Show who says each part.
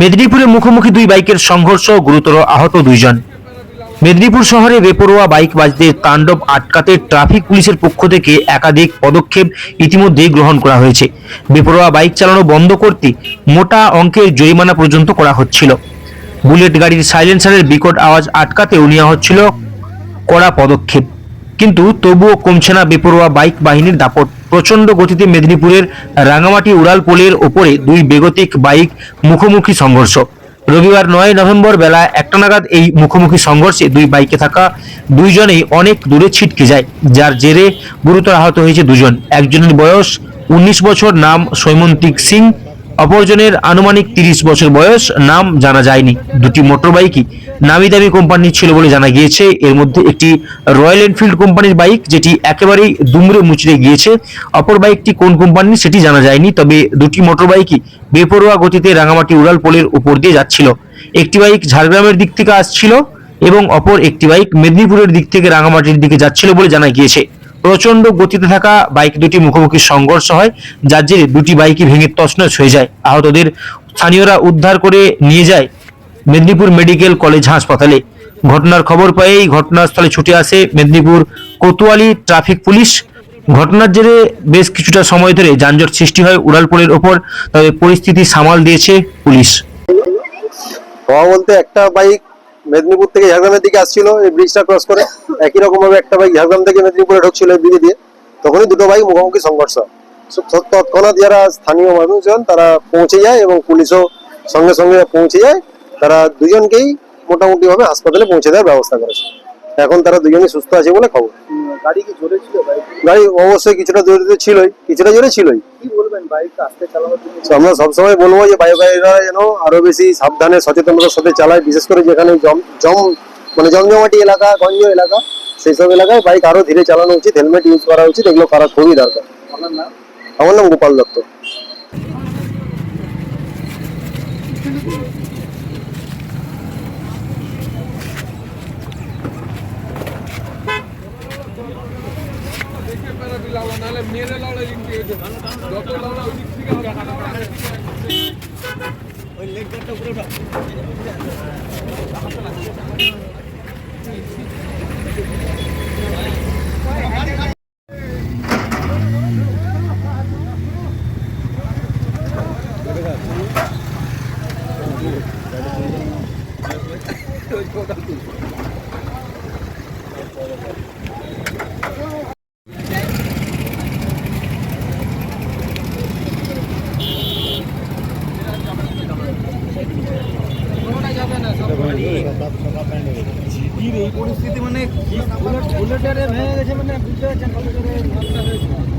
Speaker 1: মেদিনীপুরে মুখোমুখি দুই বাইকের সংঘর্ষ, গুরুতর আহত দুইজন। মেদিনীপুর শহরে বেপরোয়া বাইকবাজদের তাণ্ডব আটকাতে ট্রাফিক পুলিশের পক্ষ থেকে একাধিক পদক্ষেপ ইতিমধ্যেই গ্রহণ করা হয়েছে। বেপরোয়া বাইক চালানো বন্ধ করতে মোটা অঙ্কের জরিমানা পর্যন্ত করা হচ্ছিল। বুলেট গাড়ির সাইলেন্সারের বিকট আওয়াজ আটকাতেও নেওয়া হচ্ছিল কড়া পদক্ষেপ। কিন্তু তবুও কমছে না বেপরোয়া বাইক বাহিনীর দাপট। প্রচণ্ড গতিতে মেদিনীপুরের রাঙামাটি উড়াল পোলের ওপরে দুই বেগতিক বাইক মুখোমুখি সংঘর্ষ। রবিবার নয় নভেম্বর বেলা একটা নাগাদ এই মুখোমুখি সংঘর্ষে দুই বাইকে থাকা দুইজনেই অনেক দূরে ছিটকে যায়, যার জেরে গুরুতর আহত হয়েছে দুজন। একজনের বয়স উনিশ বছর, নাম সৈমন্তিক সিং। অপরজনের আনুমানিক তিরিশ বছর বয়স, নাম জানা যায়নি। দুটি মোটর বাইকই নামি দামি কোম্পানির ছিল বলে জানা গিয়েছে। এর মধ্যে একটি রয়্যাল এনফিল্ড কোম্পানির বাইক, যেটি একেবারেই দুমড়ে মুচড়ে গিয়েছে। অপর বাইকটি কোন কোম্পানির সেটি জানা যায়নি, তবে দুটি মোটর বাইকই বেপরোয়া গতিতে রাঙামাটি উড়াল পোলের উপর দিয়ে যাচ্ছিল। একটি বাইক ঝাড়গ্রামের দিক থেকে আসছিল এবং অপর একটি বাইক মেদিনীপুরের দিক থেকে রাঙামাটির দিকে যাচ্ছিল বলে জানা গিয়েছে। প্রচণ্ড গতিতে থাকা বাইক দুটি মুখোমুখি সংঘর্ষ হয়, যার জেরে দুটি বাইকই ভেঙে তছনছ হয়ে যায়। আহতদের স্থানীয়রা উদ্ধার করে নিয়ে যায় মেদিনীপুর মেডিকেল কলেজ হাসপাতালে। ঘটনার খবর পেয়েই ঘটনাস্থলে ছুটে আসে মেদিনীপুর কোতোয়ালি ট্রাফিক পুলিশ। ঘটনার জেরে বেশ কিছুটা সময় ধরে যানজট সৃষ্টি হয় উড়ালপুলের ওপর, তবে পরিস্থিতি সামাল দিয়েছে পুলিশ।
Speaker 2: বলতে একটা বাইক মেদিনীপুর থেকে ঝাড়গ্রামের দিকে আসছিল এই ব্রিজটা ক্রস করে একই রকম ভাবে একটা বাইক ঝাড়গ্রাম থেকে মেদিনীপুরে ঢুকছিল এই ব্রিজে দিয়ে। তখনই দুটো বাইক মুখোমুখি সংঘর্ষ। তৎক্ষণাৎ যারা স্থানীয় মানুষজন তারা পৌঁছে যায় এবং পুলিশও সঙ্গে সঙ্গে পৌঁছে যায়। তারা দুজনকেই মোটামুটি ভাবে হাসপাতালে পৌঁছে দেওয়ার ব্যবস্থা করেছে। এখন তারা দুজনই সুস্থ আছে বলে খবর।
Speaker 3: গাড়ি কি জোরে ছিল?
Speaker 2: গাড়ি অবশ্যই কিছুটা জোরে ছিলই কিছুটা জোরে ছিলই। আমরা সবসময় বলব যে বাইক বাইকাররা যেন আরও বেশি সাবধানে সচেতনতার সাথে চালায় বিশেষ করে যেখানে জম জম মানে জমজমাটি এলাকা গঞ্জ এলাকা সেই সব এলাকায় বাইক আরও ধীরে চালানো উচিত হেলমেট ইউজ করা উচিত এগুলো করা খুবই দরকার। আমার নাম গোপাল দত্ত। দেখে বেড়াবি লাউড়া নাহলে মেরে লাউড়া কিন্তু যত লাউড়া ওই দিক থেকে ওই লেগ গাড়টা উপরে ওঠা Thank you. এই পরিস্থিতি মানে
Speaker 4: বুলেট বুলেটারে ভেঙে গেছে মানে বুঝতে পারছেন কত করে